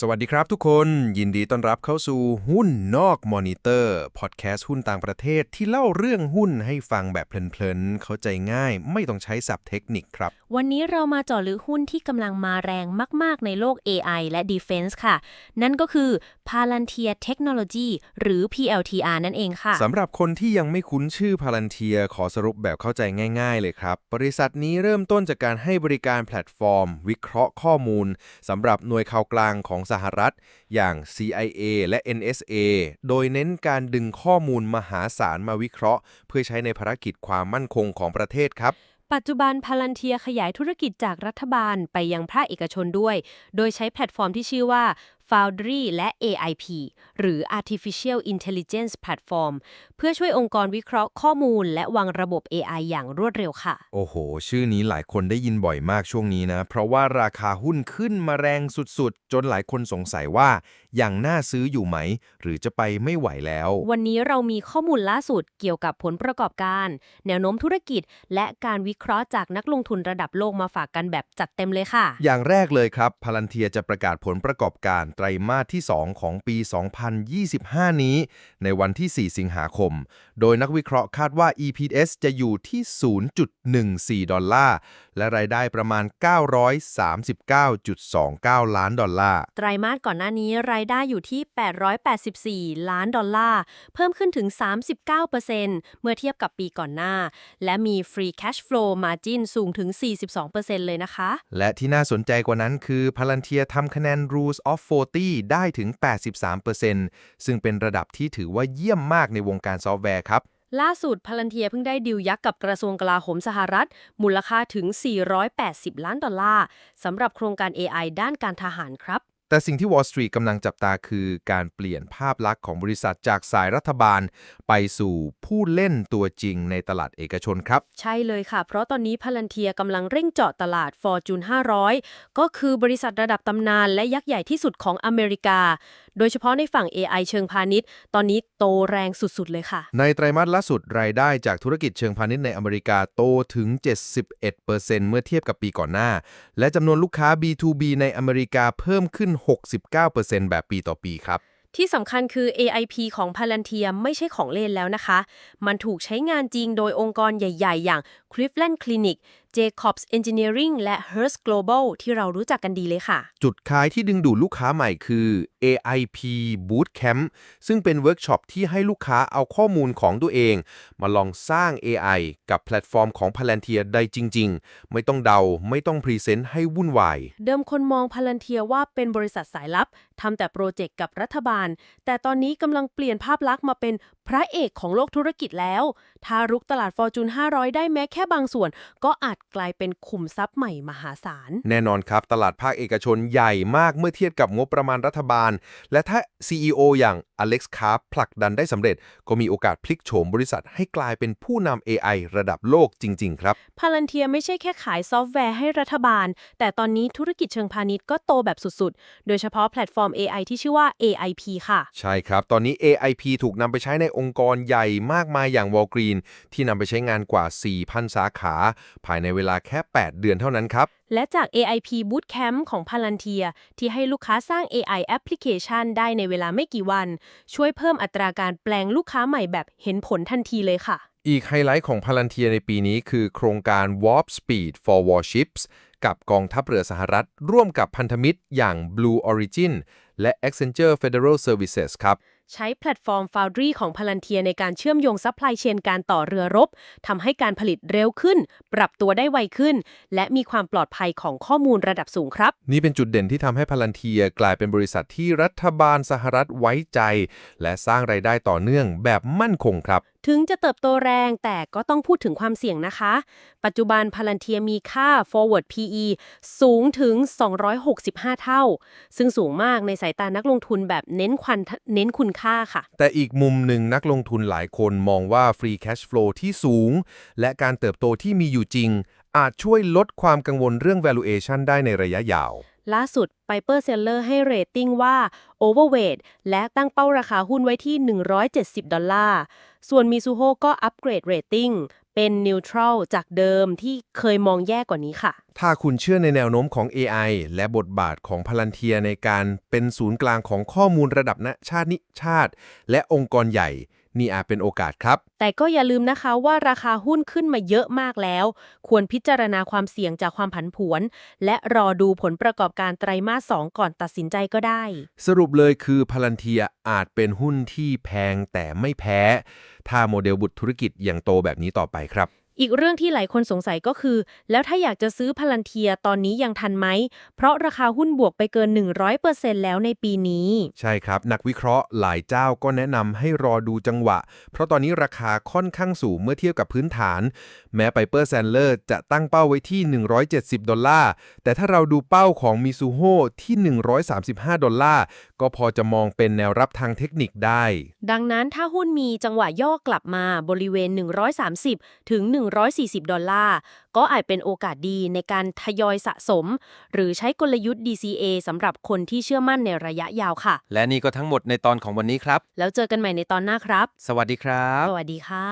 สวัสดีครับทุกคนยินดีต้อนรับเข้าสู่หุ้นนอกมอนิเตอร์พอดแคสต์หุ้นต่างประเทศที่เล่าเรื่องหุ้นให้ฟังแบบเพลินๆ เข้าใจง่าย ไม่ต้องใช้ศัพท์เทคนิคครับ วันนี้เรามาเจาะลึกหุ้นที่กำลังมาแรงมาก ๆ ในโลก AI และ Defense ค่ะ นั่นก็คือ Palantir Technology หรือ PLTR นั่นเองค่ะ สำหรับคนที่ยังไม่คุ้นชื่อพาลันเทียขอสรุปแบบเข้าใจง่าย ๆ เลยครับ บริษัทนี้เริ่มต้นจากการให้บริการแพลตฟอร์ม วิเคราะห์ข้อมูลสำหรับหน่วยข่าวกลางของสหรัฐ อย่าง CIA และ NSA โดยเน้นการดึงข้อมูลมหาศาลมาวิเคราะห์ เพื่อใช้ในภารกิจความมั่นคงของประเทศครับ ปัจจุบันพลันเทียขยายธุรกิจจากรัฐบาลไปยังภาคเอกชนด้วย โดยใช้แพลตฟอร์มที่ชื่อว่า Foundry และ AIP หรือ Artificial Intelligence Platform เพื่อช่วยองค์กรวิเคราะห์ข้อมูล และวางระบบ AI อย่างรวดเร็วค่ะ โอ้โห ชื่อนี้หลายคนได้ยินบ่อยมากช่วงนี้นะ เพราะว่าราคาหุ้นขึ้นมาแรงสุดๆ จนหลายคนสงสัยว่ายังน่าซื้ออยู่ไหม หรือจะไปไม่ไหวแล้ว วันนี้เรามีข้อมูลล่าสุดเกี่ยวกับผลประกอบการ แนวโน้มธุรกิจ และการวิเคราะห์จากนักลงทุนระดับโลกมาฝากกันแบบจัดเต็มเลยค่ะ อย่างแรกเลยครับพาลันเทียจะประกาศผลประกอบการไตรมาสที่ 2 ของปี 2025 นี้ ในวันที่ 4 สิงหาคม โดยนักวิเคราะห์คาดว่า EPS จะอยู่ที่ 0.14 ดอลลาร์ และรายได้ประมาณ 939.29 ล้านดอลลาร์ ไตรมาสก่อนหน้านี้รายได้อยู่ที่ 884 ล้านดอลลาร์ เพิ่มขึ้นถึง 39%เมื่อเทียบกับปีก่อนหน้า และมี Free Cash Flow Margin สูงถึง 42%เลยนะคะ และที่น่าสนใจกว่านั้นคือพาลันเทียทำคะแนน Rules of 40ได้ถึง 83%ซึ่งเป็นระดับที่ถือว่าเยี่ยมมากในวงการซอฟต์แวร์ครับ ล่าสุดพลันเทียเพิ่งได้ดิวยักษ์กับกระทรวงกลาโหมสหรัฐ มูลค่าถึง 480 ล้านดอลลาร์สำหรับโครงการ AI ด้านการทหารครับ แต่สิ่งที่ Wall Street กำลังจับตาคือการเปลี่ยนภาพลักษณ์ของบริษัทจากสายรัฐบาล ไปสู่ผู้เล่นตัวจริงในตลาดเอกชนครับ ใช่เลยค่ะ เพราะตอนนี้พลันเทียกำลังเร่งเจาะตลาด Fortune 500 ก็คือบริษัทระดับตำนานและยักษ์ใหญ่ที่สุดของอเมริกา โดยเฉพาะในฝั่ง AI เชิงพาณิชย์ ตอนนี้โตแรงสุดๆเลยค่ะ ในไตรมาสล่าสุดรายได้จากธุรกิจเชิงพาณิชย์ในอเมริกาโตถึง 71%เมื่อเทียบกับปีก่อนหน้า และจำนวนลูกค้า B2B ในอเมริกาเพิ่มขึ้น 69%แบบปีต่อปีครับที่สำคัญคือ AIP ของ Palantir ไม่ใช่ของเล่นแล้วนะคะ มันถูกใช้งานจริงโดยองค์กรใหญ่ ๆ อย่าง Cleveland Clinic Jacobs Engineering และ Hearst Global ที่เรารู้จักกันดีเลยค่ะ จุดขายที่ดึงดูดลูกค้าใหม่คือ AIP Bootcamp ซึ่งเป็นเวิร์กช็อปที่ให้ลูกค้าเอาข้อมูลของตัวเอง มาลองสร้าง AI กับแพลตฟอร์มของ Palantir ได้จริง ๆ ไม่ต้องเดา ไม่ต้องพรีเซนต์ให้วุ่นวาย เดิมคนมองพาลันเทียว่าเป็นบริษัทสายลับทำแต่โปรเจกต์กับรัฐบาล แต่ตอนนี้กำลังเปลี่ยนภาพลักษณ์มาเป็นพระเอกของโลกธุรกิจแล้ว ถ้ารุกตลาดฟอร์จูน500 ได้แม้แค่บางส่วน ก็อาจกลายเป็นขุมทรัพย์ใหม่มหาศาล แน่นอนครับ ตลาดภาคเอกชนใหญ่มากเมื่อเทียบกับงบประมาณรัฐบาล และถ้า CEO อย่างอเล็กซ์คาร์ผลักดันได้สำเร็จ ก็มีโอกาสพลิกโฉมบริษัทให้กลายเป็นผู้นำ AI ระดับโลกจริง ๆ ครับพาลันเทียไม่ใช่แค่ขายซอฟต์แวร์ให้รัฐบาล แต่ตอนนี้ธุรกิจเชิงพาณิชย์ก็โตแบบสุด ๆ โดยเฉพาะแพลตฟอร์ม AI ที่ชื่อว่า AIP ค่ะ ใช่ครับ ตอนนี้ AIP ถูกนำไปใช้ในองค์กรใหญ่มากมายอย่าง Walgreen ที่นำไปใช้งานกว่า 4,000 สาขา ภายในเวลาแค่ 8 เดือนเท่านั้นครับ และจาก AIP Bootcamp ของ Palantir ที่ให้ลูกค้าสร้าง AI Application ได้ในเวลาไม่กี่วัน ช่วยเพิ่มอัตราการแปลงลูกค้าใหม่แบบเห็นผลทันทีเลยค่ะ อีกไฮไลท์ของ Palantir ในปีนี้คือโครงการ Warp Speed for Warships กับกองทัพเรือสหรัฐ ร่วมกับพันธมิตรอย่าง Blue Origin และ Accenture Federal Services ครับ ใช้แพลตฟอร์ม Foundry ของพลันเทียในการเชื่อมโยงซัพพลายเชนการต่อเรือรบทำให้การผลิตเร็วขึ้น ปรับตัวได้ไวขึ้น และมีความปลอดภัยของข้อมูลระดับสูงครับ นี่เป็นจุดเด่นที่ทำให้พลันเทียกลายเป็นบริษัทที่รัฐบาลสหรัฐไว้ใจ และสร้างไรายได้ต่อเนื่องแบบมั่นคงครับ ถึงจะเติบโตแรงแต่ก็ต้องพูดถึงความเสี่ยงนะคะ ปัจจุบันพลันเทียมีค่า forward PE สูงถึง 265 เท่า ซึ่งสูงมากในสายตานักลงทุนแบบเน้นควันเน้นคุณค่าค่ะ แต่อีกมุมหนึ่งนักลงทุนหลายคนมองว่า Free Cash Flow ที่สูง และการเติบโตที่มีอยู่จริง อาจช่วยลดความกังวลเรื่อง valuation ได้ในระยะยาว ล่าสุด Piper Seller ให้เรตติ้งว่า overweight และตั้งเป้าราคาหุ้นไว้ที่ 170 ดอลลาร์ ส่วน Mizuho ก็อัปเกรดเรตติ้งเป็นนิวทรัลจากเดิมที่เคยมองแย่กว่านี้ค่ะ ถ้าคุณเชื่อในแนวโน้มของ AI และบทบาทของพลันเทียในการเป็นศูนย์กลางของข้อมูลระดับณชาตินิชาติ และองค์กรใหญ่ นี่อาจเป็นโอกาสครับ แต่ก็อย่าลืมนะคะว่าราคาหุ้นขึ้นมาเยอะมากแล้ว ควรพิจารณาความเสี่ยงจากความผันผวน และรอดูผลประกอบการไตรมาส 2 ก่อนตัดสินใจก็ได้ สรุปเลยคือพลันเทียอาจเป็นหุ้นที่แพงแต่ไม่แพ้ ถ้าโมเดลบุตรธุรกิจยังโตแบบนี้ต่อไปครับ อีกเรื่องที่หลายคนสงสัยก็คือ แล้วถ้าอยากจะซื้อพลันเทียตอนนี้ยังทันไหม เพราะราคาหุ้นบวกไปเกิน 100%แล้วในปีนี้ ใช่ครับ นักวิเคราะห์หลายเจ้าก็แนะนำให้รอดูจังหวะ เพราะตอนนี้ราคาค่อนข้างสูงเมื่อเทียบกับพื้นฐาน แม้ไ i เปอร์แซนเลอร์จะตั้งเป้าไว้ที่ 170 ดอลลาร์ แต่ถ้าเราดูเป้าของมิซูโฮที่ 135 ดอลลาร์ ก็พอจะมองเป็นแนวรับทางเทคนิคได้ ดังนั้นถ้าหุ้นมีจังหวะย่อกลับมาบริเวณ 130 ถึง140 ดอลลาร์ ก็อาจเป็นโอกาสดีในการทยอยสะสม หรือใช้กลยุทธ์ DCA สำหรับคนที่เชื่อมั่นในระยะยาวค่ะ และนี่ก็ทั้งหมดในตอนของวันนี้ครับ แล้วเจอกันใหม่ในตอนหน้าครับ สวัสดีครับ สวัสดีค่ะ